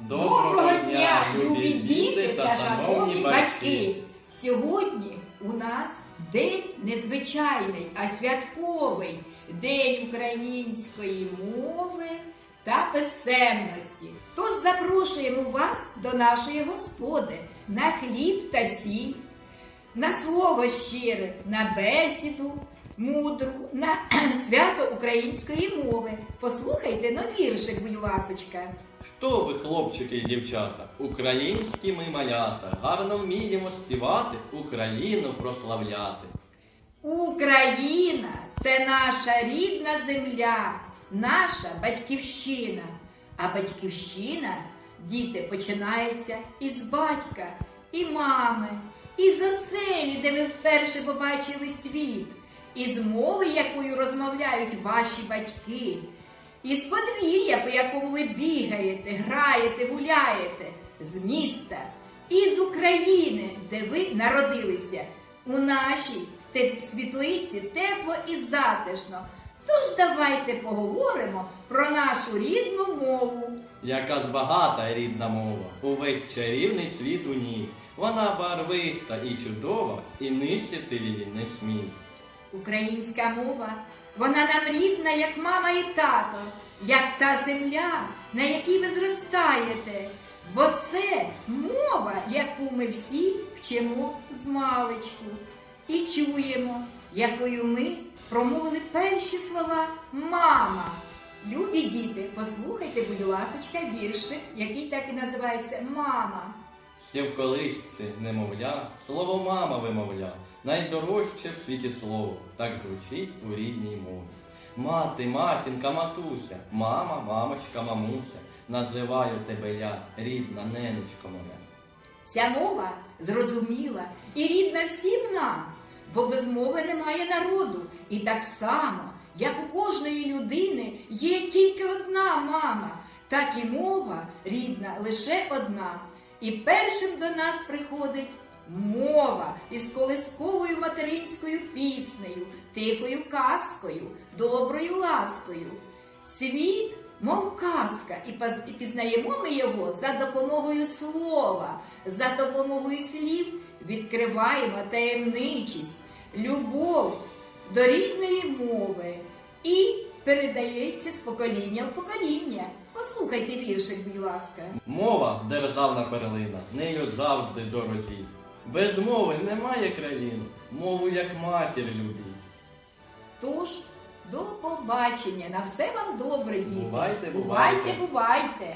Доброго дня, любі діти та шановні батьки! Сьогодні у нас день незвичайний, а святковий День української мови та писемності. Тож запрошуємо вас до нашої господи на хліб та сіль, на слово щире, на бесіду мудру, на свято української мови. Послухайте но віршик, будь ласочка. Хто ви, хлопчики і дівчата? Українські ми малята, гарно вміємо співати, Україну прославляти. Україна це наша рідна земля, наша батьківщина. А батьківщина, діти, починається із батька, і мами, із оселі, де ви вперше побачили світ, із мови, якою розмовляють ваші батьки, із подвір'я, по якому ви бігаєте, граєте, гуляєте, з міста, із України, де ви народилися. У нашій світлиці тепло і затишно. Тож давайте поговоримо про нашу рідну мову. Яка ж багата рідна мова, увесь чарівний світ у ній. Вона барвиста і чудова, і нищити її не смій. Українська мова, вона нам рідна, як мама і тато, як та земля, на якій ви зростаєте. Бо це мова, яку ми всі вчимо з маличку і чуємо, якою ми промовили перші слова мама. Любі діти, послухайте, будь ласочка, віршик, який так і називається Мама. Ще в колисці немовля, слово мама вимовля, найдорожче в світі слово, так звучить у рідній мові. Мати, матінка, матуся, мама, мамочка, мамуся, називаю тебе я, рідна ненечко моя. Ця мова зрозуміла і рідна всім нам, бо без мови немає народу. І так само, як у кожної людини є тільки одна мама, так і мова рідна лише одна. І першим до нас приходить мова із колисковою материнською піснею, тихою казкою, доброю ласкою. Світ, мов казка, і пізнаємо ми його за допомогою слова, за допомогою слів відкриваємо таємничість, любов до рідної мови і передається з покоління в покоління. Послухайте віршик, будь ласка. Мова державна перлина, нею завжди дорожіть. Без мови немає країн, мову як матір любіть. Тож, до побачення. На все вам добре, діти. Бувайте, бувайте. бувайте. бувайте.